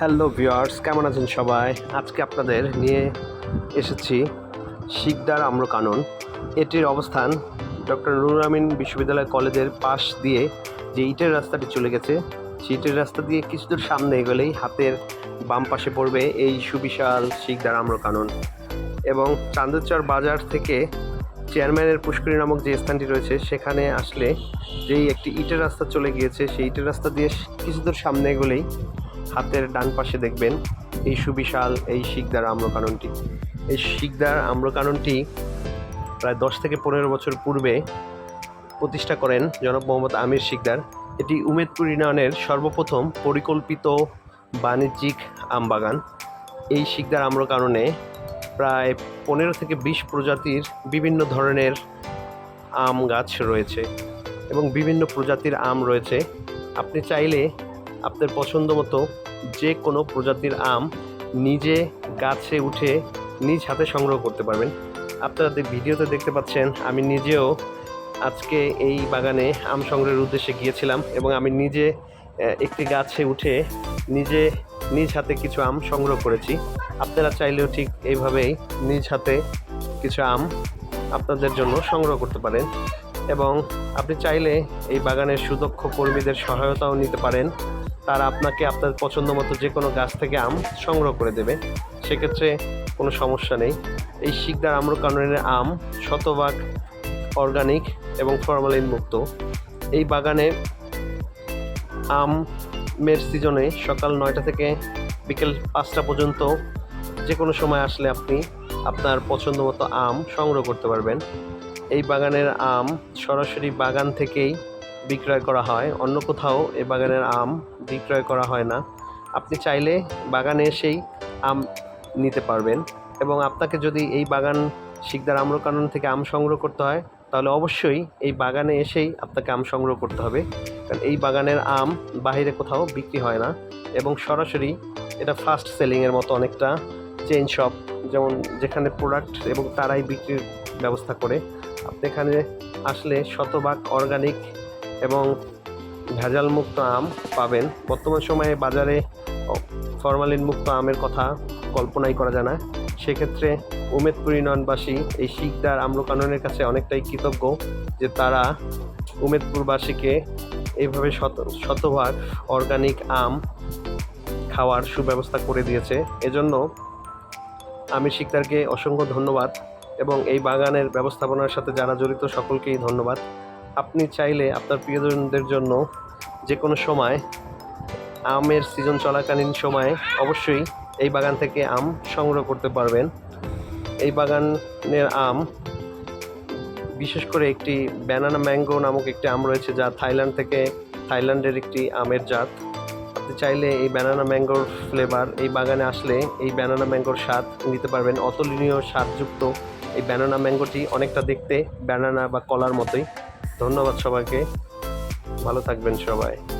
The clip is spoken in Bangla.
হ্যালো ভিউয়ার্স, কেমন আছেন সবাই? আজকে আপনাদের নিয়ে এসেছি শিকদার আম্রকানন। এটির অবস্থান ডক্টর নুর আমিন বিশ্ববিদ্যালয় কলেজের পাশ দিয়ে যে ইটের রাস্তাটি চলে গেছে, সেই ইটের রাস্তা দিয়ে কিছু দূর সামনে এগোলেই হাতের বাম পাশে পড়বে এই সুবিশাল শিকদার আম্রকানন। এবং চান্দচর বাজার থেকে চেয়ারম্যানের পুষ্করী নামক যে স্থানটি রয়েছে, সেখানে আসলে যেই একটি ইটের রাস্তা চলে গিয়েছে, সেই ইটের রাস্তা দিয়ে কিছু দূর সামনে এগোলেই হাতের ডান পাশে দেখবেন এই সুবিশাল এই শিকদার আম্রকাননটি এই শিকদার আম্রকাননটি প্রায় দশ থেকে পনেরো বছর পূর্বে প্রতিষ্ঠা করেন জনাব মোহাম্মদ আমির শিকদার। এটি উমেদপুর ইউনিয়নের সর্বপ্রথম পরিকল্পিত বাণিজ্যিক আমবাগান। এই শিকদার আম্রকাননে প্রায় পনেরো থেকে বিশ প্রজাতির বিভিন্ন ধরনের আম গাছ রয়েছে এবং বিভিন্ন প্রজাতির আম রয়েছে। আপনি চাইলে আপনার পছন্দ মতো যে কোনো প্রজাতির আম নিজে গাছে উঠে নিজ হাতে সংগ্রহ করতে পারবেন। আপনারা ভিডিওতে দেখতে পাচ্ছেন, আমি নিজেও আজকে এই বাগানে আম সংগ্রহের উদ্দেশ্যে গিয়েছিলাম এবং আমি নিজে একটি গাছে উঠে নিজে নিজ হাতে কিছু আম সংগ্রহ করেছি। আপনারা চাইলেও ঠিক এইভাবেই নিজ হাতে কিছু আম আপনাদের জন্য সংগ্রহ করতে পারেন। এবং আপনি চাইলে এই বাগানের সুদক্ষ কর্মীদের সহায়তাও নিতে পারেন। তারা আপনাকে আপনার পছন্দ মতো যে কোনো গাছ থেকে আম সংগ্রহ করে দেবে। সেক্ষেত্রে কোনো সমস্যা নেই। এই শিকদার আম্রকাননের আম শতভাগ অর্গানিক এবং ফরমালিন মুক্ত। এই বাগানে আমের সিজনে সকাল নয়টা থেকে বিকেল পাঁচটা পর্যন্ত যে কোনো সময় আসলে আপনি আপনার পছন্দ মতো আম সংগ্রহ করতে পারবেন। এই বাগানের আম সরাসরি বাগান থেকেই বিক্রয় করা হয়। অন্য কোথাও এই বাগানের আম বিক্রয় করা হয় না। আপনি চাইলে বাগানে এসেই আম নিতে পারবেন এবং আপনাকে যদি এই বাগান শিকদার আম্রকানন থেকে আম সংগ্রহ করতে হয়, তাহলে অবশ্যই এই বাগানে এসেই আপনাকে আম সংগ্রহ করতে হবে। কারণ এই বাগানের আম বাইরে কোথাও বিক্রি হয় না এবং সরাসরি এটা ফাস্ট সেলিংয়ের মতো অনেকটা চেইন শপ যেমন যেখানে প্রোডাক্ট এবং তারাই বিক্রির ব্যবস্থা করে। আপনি এখানে আসলে শতভাগ অর্গানিক এবং ভেজাল মুক্ত আম পাবেন। বর্তমান সময়ে বাজারে ফরমালিন মুক্ত আমের কথা কল্পনাই করা যায় না। সেক্ষেত্রে উমেদপুর ইউনিয়নবাসী এই শিকদার আম্রকাননের কাছে অনেকটাই কৃতজ্ঞ যে তারা উমেদপুরবাসীকে এইভাবে শত, শতভাগ অর্গানিক আম খাওয়ার সুব্যবস্থা করে দিয়েছে। এজন্য আমি শিকদারকে অসংখ্য ধন্যবাদ। এবং এই বাগানের ব্যবস্থাপনার সাথে যারা জড়িত, সকলকেই ধন্যবাদ। আপনি চাইলে আপনার প্রিয়জনদের জন্য যে কোনো সময় আমের সিজন চলাকালীন সময়ে অবশ্যই এই বাগান থেকে আম সংগ্রহ করতে পারবেন। এই বাগানের আম, বিশেষ করে একটি ব্যানানা ম্যাঙ্গো নামক একটি আম রয়েছে যা থাইল্যান্ড থেকে, থাইল্যান্ডের একটি আমের জাত। আপনি চাইলে এই ব্যানানা ম্যাঙ্গোর ফ্লেভার এই বাগানে আসলে এই ব্যানানা ম্যাঙ্গোর স্বাদ নিতে পারবেন। অতুলনীয় স্বাদযুক্ত এই ব্যানানা ম্যাঙ্গোটি অনেকটা দেখতে ব্যানানা বা কলার মতোই। ধন্যবাদ সবাইকে। ভালো থাকবেন সবাই।